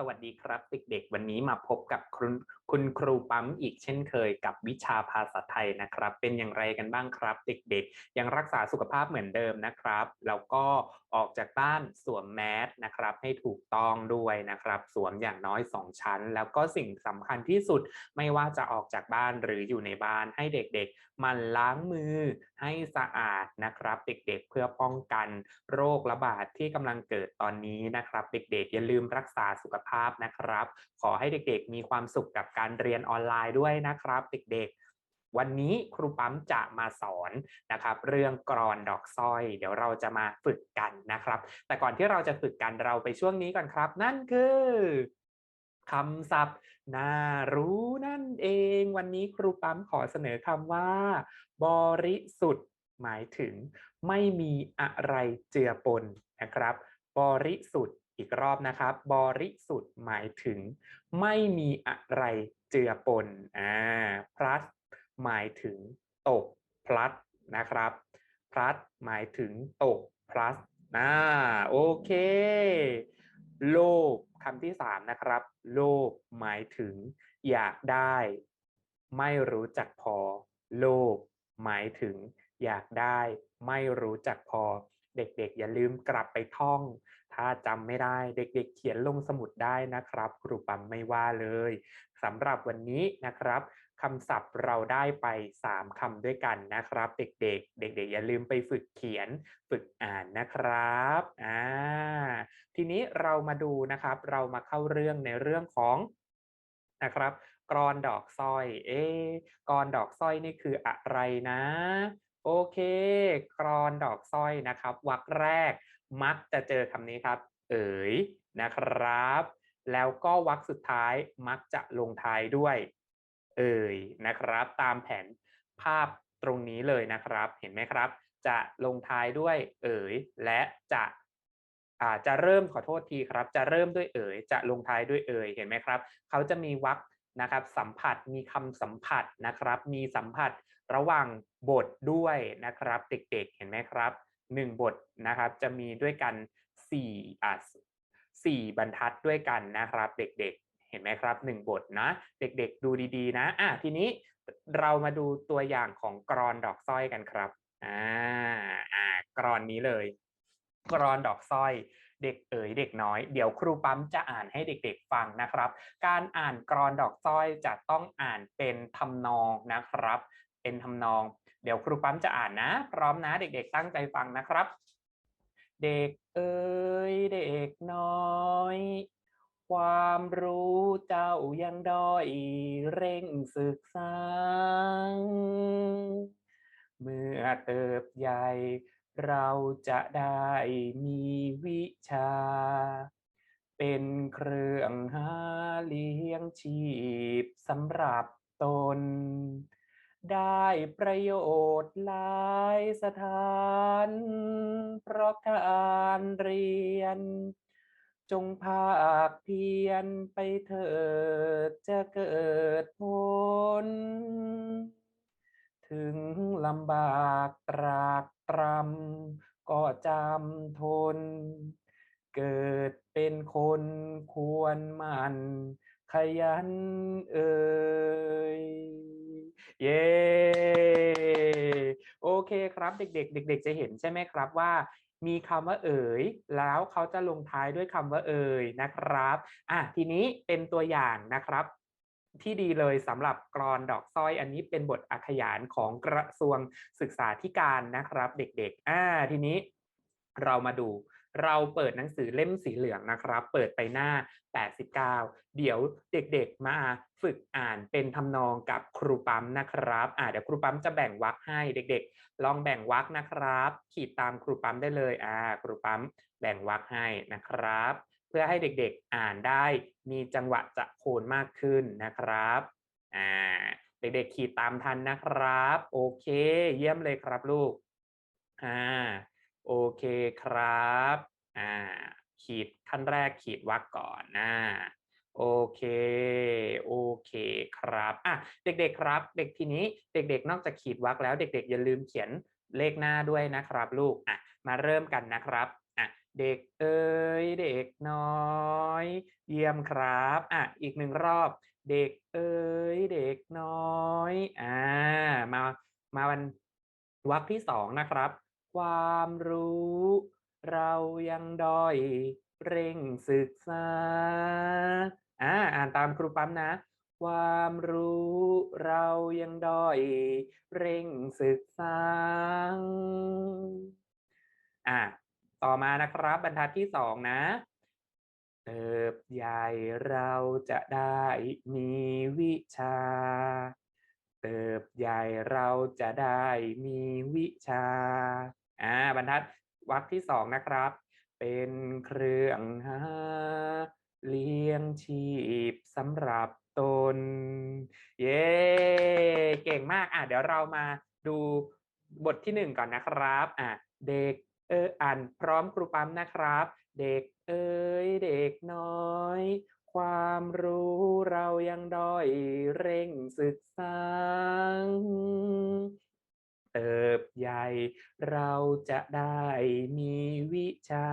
สวัสดีครับเด็กๆ วันนี้มาพบกับคุณคุณครูปั๊มอีกเช่นเคยกับวิชาภาษาไทยนะครับ เป็นอย่างไรกันบ้างครับ เด็กๆ ยังรักษาสุขภาพเหมือนเดิมนะครับ แล้วก็ออกจากบ้านสวมแมสนะครับ ให้ถูกต้องด้วยนะครับ สวมอย่างน้อย 2 ชั้น แล้วก็สิ่งสำคัญที่สุดไม่ว่าจะออกจากบ้านหรืออยู่ในบ้านให้เด็กๆ มันล้างมือให้สะอาดนะครับ เด็กๆ เพื่อป้องกันโรคระบาดที่กำลังเกิดตอนนี้นะครับ เด็กๆ อย่าลืมรักษาสุขภาพนะครับ ขอให้เด็กๆ มีความสุขกับการเรียนออนไลน์ด้วยนะครับ เด็กๆวันนี้ครูปั๊มจะมาสอนนะครับ เรื่องกรอนดอกสร้อย เดี๋ยวเราจะมาฝึกกันนะครับ แต่ก่อนที่เราจะฝึกกันเราไปช่วงนี้ก่อนครับ นั่นคือคำศัพท์น่ารู้นั่นเอง วันนี้ครูปั๊มขอเสนอคำว่า บริสุทธิ์ หมายถึง ไม่มีอะไรเจือปนนะครับ บริสุทธิ์ อีกรอบนะครับ บริสุทธิ์หมายถึง ไม่มีอะไรเจือปนอ่า plus หมายถึงตก plus นะครับ plus หมายถึงตก plus อ่าโอเค โลภคำที่สามนะครับ โลภหมายถึง อยากได้ ไม่รู้จักพอ โลภหมายถึง อยากได้ ไม่รู้จักพอ เด็กๆ อย่าลืมกลับไปท่อง ถ้าจำไม่ได้เด็กๆ เขียนลงสมุดได้นะครับครูปั๊มไม่ว่าเลยสำหรับวันนี้นะครับคำศัพท์เราได้ไป 3คำด้วยกันนะครับ เด็กๆ เด็ก ๆ อย่าลืมไปฝึกเขียนฝึกอ่านนะครับอ่าทีนี้เรามาดูนะครับ เรามาเข้าเรื่องในเรื่องของนะครับกรอนดอกสร้อยเอ๊กรอนดอกสร้อยนี่คืออะไรนะ โอเค กรอนดอกสร้อยนะครับวรรคแรก มักจะเจอคำนี้ครับ เอ๋ยนะครับ แล้วก็วรรคสุดท้ายมักจะลงท้ายด้วย เอ่ยนะครับ ตามแผนภาพตรงนี้เลยนะครับ เห็นไหมครับ จะลงท้ายด้วย เอ๋ยและจะอาจะเริ่มขอโทษทีครับ จะเริ่มด้วยเอ๋ยจะลงท้ายด้วยเอ๋ยเห็นไหมครับ เขาจะมีวรรคนะครับสัมผัสมีคำสัมผัสนะครับ มีสัมผัสระหว่างบทด้วยนะครับ เด็กๆ เห็นไหมครับ หนึ่งบทนะครับจะมีด้วยกันสี่อ่าสี่บรรทัดด้วยกันนะครับ เด็กๆ เห็นไหมครับหนึ่งบทนะ เด็กๆ ดูดีๆ นะอะทีนี้เรามาดูตัวอย่างของกรอนดอกสร้อยกันครับอ่าอ่ากรอนนี้เลย กรอนดอกสร้อย เด็กเอ๋ยเด็กน้อย เดี๋ยวครูปั๊มจะอ่านให้เด็กๆฟังนะครับ การอ่านกรอนดอกสร้อยจะต้องอ่านเป็นทำนองนะครับ เป็นทำนอง เดี๋ยวครูปั๊มจะอ่านนะ พร้อมนะเด็กๆตั้งใจฟังนะครับ เด็กเอ๋ยเด็กน้อย ความรู้เจ้ายังด้อยเร่งศึกษา เมื่อเติบใหญ่เราจะได้มีวิชา เป็นเครื่องหาเลี้ยงชีพสำหรับตน ได้ประโยชน์หลายสถาน เพราะการเรียน จงภาคเพียรไปเถิดจะเกิดผล ถึงลำบากตรากตรำก็จำทน เกิดเป็นคนควรมัน ขยันเอ่ย เย้โอเคครับ เด็กๆ เด็ก ๆ จะเห็นใช่ไหมครับว่ามีคำว่าเอ๋ย แล้วเขาจะลงท้ายด้วยคำว่าเอ่ยนะครับอะทีนี้เป็นตัวอย่างนะครับ ที่ดีเลยสำหรับกรอนดอกสร้อยอันนี้เป็นบทอักขยานของกระทรวงศึกษาธิการนะครับ เด็กๆอ่าทีนี้เรามาดู เราเปิดหนังสือเล่มสีเหลืองนะครับ เปิดไปหน้า 89 เดี๋ยวเด็กๆมาฝึกอ่านเป็นทำนองกับครูปั๊มนะครับอ่าเดี๋ยวครูปั๊มจะแบ่งวรรคให้เด็กๆ ลองแบ่งวรรคนะครับ ขีดตามครูปั๊มได้เลยอ่าครูปั๊มแบ่งวรรคให้นะครับ เพื่อให้เด็กๆอ่านได้ มีจังหวะจะโคนมากขึ้นนะครับอ่าเด็กๆขีดตามทันนะครับ โอเค เยี่ยมเลยครับลูกอ่า โอเคครับอ่าขีดขั้นแรกขีดวรรคก่อนนะโอเค โอเคครับอะเด็กๆครับ เด็กทีนี้เด็ก ๆ นอกจากขีดวรรคแล้วเด็ก ๆ อย่าลืมเขียนเลขหน้าด้วยนะครับลูกอะมาเริ่มกันนะครับอะเด็กเอ๋ยเด็กน้อย เยี่ยมครับอะอีกหนึ่งรอบ เด็กเอ๋ยเด็กน้อยอ่ามามาวันวรรคที่สองนะครับ ความรู้ เรายังด้อยเร่งศึกษา อ่า อ่านตามครูปั๊มนะ ความรู้เรายังด้อยเร่งศึกษา อะต่อมานะครับ บรรทัดที่สองนะเติบใหญ่เราจะได้มีวิชา เติบใหญ่เราจะได้มีวิชา อ่า บรรทัดวรรคที่สองนะครับ เป็นเครื่องหาเลี้ยงชีพสำหรับตน เย้ เก่งมาก อะ เดี๋ยวเรามาดูบทที่หนึ่งก่อนนะครับ อะ เด็กเอออ่านพร้อมครูปั๊มนะครับ เด็กเอ้ยเด็กน้อย ความรู้เรายังด้อยเร่งศึกษา เติบใหญ่เราจะได้มีวิชา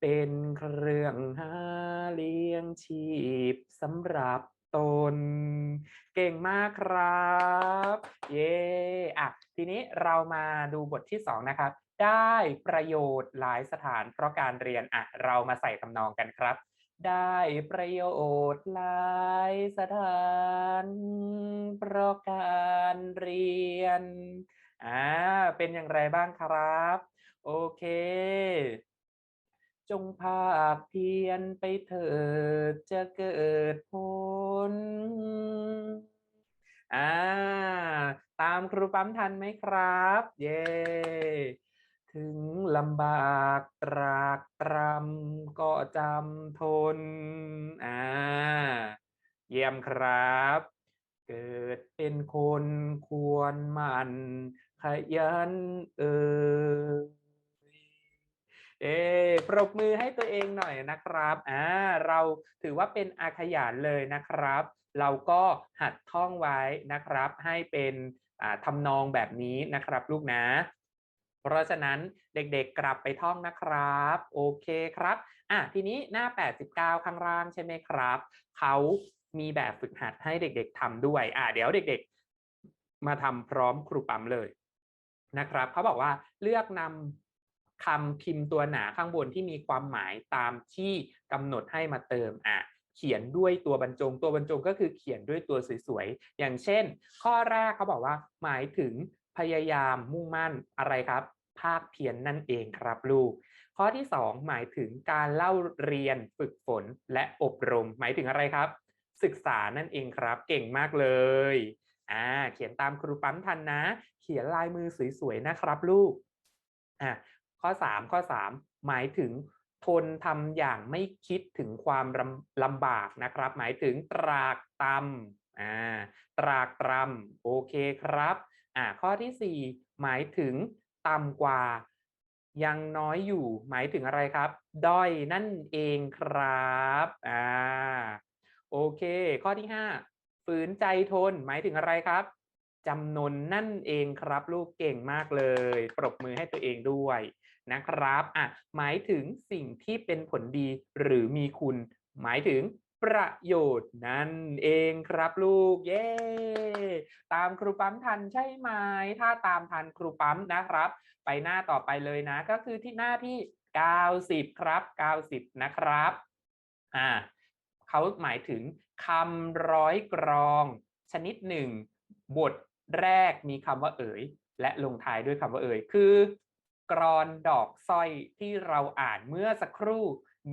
เป็นเครื่องหาเลี้ยงชีพสำหรับตน เก่งมากครับ เย้อะทีนี้เรามาดูบทที่สองนะครับ ได้ประโยชน์หลายสถานเพราะการเรียนอะเรามาใส่ทำนองกันครับ ได้ประโยชน์หลายสถานเพราะการเรียน อ่า เป็นอย่างไรบ้างครับ โอเค จงภาคเพียรไปเถิดจะเกิดผล อ่า ตามครูปั๊มทันไหมครับ เย้ ถึงลำบากตรากตรำก็จำทน อ่า เยี่ยมครับ เกิดเป็นคนควรมันขยันเออเอปรบมือให้ตัวเองหน่อยนะครับ อ่า เราถือว่าเป็นอาขยานเลยนะครับ เราก็หัดท่องไว้นะครับ ให้เป็นอ่าทำนองแบบนี้นะครับ ลูกนะ เพราะฉะนั้นเด็กๆกลับไปท่องนะครับ โอเคครับอะทีนี้หน้า 89 ข้างล่างใช่ไหมครับ เขามีแบบฝึกหัดให้เด็กๆทำด้วยอะเดี๋ยวเด็กๆ มาทำพร้อมครูปั๊มเลยนะครับเขาบอกว่าเลือกนำคำพิมพ์ตัวหนาข้างบนที่มีความหมายตามที่กำหนดให้มาเติมอะเขียนด้วยตัวบรรจงตัวบรรจงก็คือเขียนด้วยตัวสวยๆ อย่างเช่น ข้อแรกเขาบอกว่าหมายถึงพยายามมุ่งมั่นอะไรครับ ภาคเพียนนั่นเองครับลูก ข้อที่ 2 หมายถึงการเล่าเรียนฝึกฝนและอบรม หมายถึงอะไรครับ ศึกษานั่นเองครับ เก่งมากเลยอ่าเขียนตามครูปั๊มทันนะ เขียนลายมือสวยๆนะครับลูกอ่าข้อ 3 ข้อ 3 หมายถึงทนทำอย่างไม่คิดถึงความลำลำบากนะครับ หมายถึงตรากตรำอ่าตรากตรำโอเคครับอ่าข้อที่ 4 หมายถึง ต่ำกว่า ยังน้อยอยู่ หมายถึงอะไรครับ ด้อยนั่นเองครับอ่าโอเค ข้อที่ 5 ฝืนใจทน หมายถึงอะไรครับจำนนนั่นเองครับ ลูกเก่งมากเลย ปรบมือให้ตัวเองด้วยนะครับอะหมายถึงสิ่งที่เป็นผลดีหรือมีคุณ หมายถึง ประโยชน์นั่นเองครับลูกเย้ตามครูปั๊มทันใช่ไหมถ้าตามทันครูปั๊มนะครับ ไปหน้าต่อไปเลยนะ ก็คือที่หน้าที่ 90 ครับ 90 นะครับอ่าเขาหมายถึงคำร้อยกรอง ชนิดหนึ่ง บทแรกมีคำว่าเอ๋ย และลงท้ายด้วยคำว่าเอ๋ยคือ กรอนดอกสร้อยที่เราอ่านเมื่อสักครู่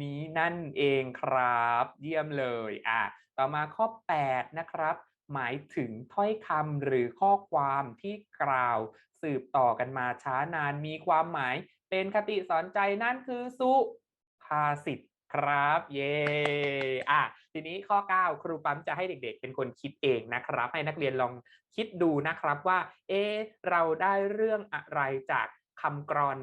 นี้นั่นเองครับ เยี่ยมเลยอะต่อมาข้อ 8 นะครับ หมายถึงถ้อยคำหรือข้อความที่กล่าวสืบต่อกันมาช้านานมีความหมายเป็นคติสอนใจนั่นคือสุภาษิตครับ เย่อะทีนี้ข้อ 9 ครูปั๊มจะให้เด็กๆ เป็นคนคิดเองนะครับ ให้นักเรียนลองคิดดูนะครับว่า เอ เราได้เรื่องอะไรจาก คำกรอน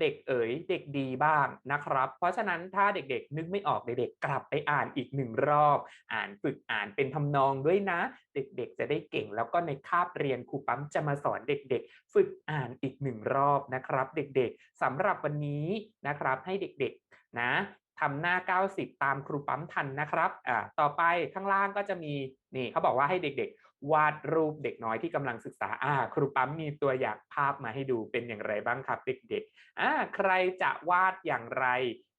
เด็กเอ๋ยเด็กดีบ้างนะครับ เพราะฉะนั้นถ้าเด็กๆ นึกไม่ออกเด็กๆ กลับไปอ่านอีกหนึ่งรอบ อ่านฝึกอ่านเป็นทำนองด้วยนะ เด็กๆ จะได้เก่ง แล้วก็ในคาบเรียนครูปั๊มจะมาสอนเด็กๆ ฝึกอ่านอีกหนึ่งรอบนะครับ เด็กๆสำหรับวันนี้นะครับให้เด็กๆนะทำหน้า 90 ตามครูปั๊มทันนะครับอ่าต่อไปข้างล่างก็จะมีนี่เขาบอกว่าให้เด็กๆ วาดรูปเด็กน้อยที่กำลังศึกษาอ่าครูปั๊มมีตัวอย่างภาพมาให้ดูเป็นอย่างไรบ้างครับ เด็กๆอ่าใครจะวาดอย่างไร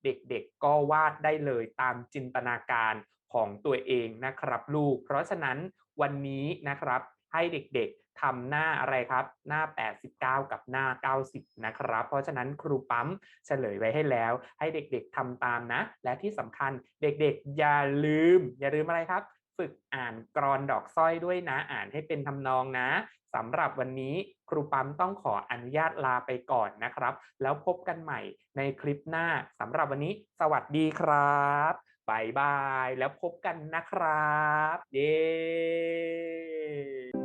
เด็กๆ ก็วาดได้เลยตามจินตนาการของตัวเองนะครับลูก เพราะฉะนั้นวันนี้นะครับให้เด็กๆทำหน้าอะไรครับ หน้า 89 กับหน้า 90 นะครับ เพราะฉะนั้นครูปั๊มเฉลยไว้ให้แล้ว ให้เด็กๆทำตามนะ และที่สำคัญเด็กๆ อย่าลืม อย่าลืมอะไรครับ ฝึกอ่านกรอนดอกสร้อยด้วยนะอ่านให้เป็นทำนองนะสำหรับวันนี้ครูปั๊มต้องขออนุญาตลาไปก่อนนะครับ แล้วพบกันใหม่ในคลิปหน้าสำหรับวันนี้ สวัสดีครับบายบาย แล้วพบกันนะครับ เย้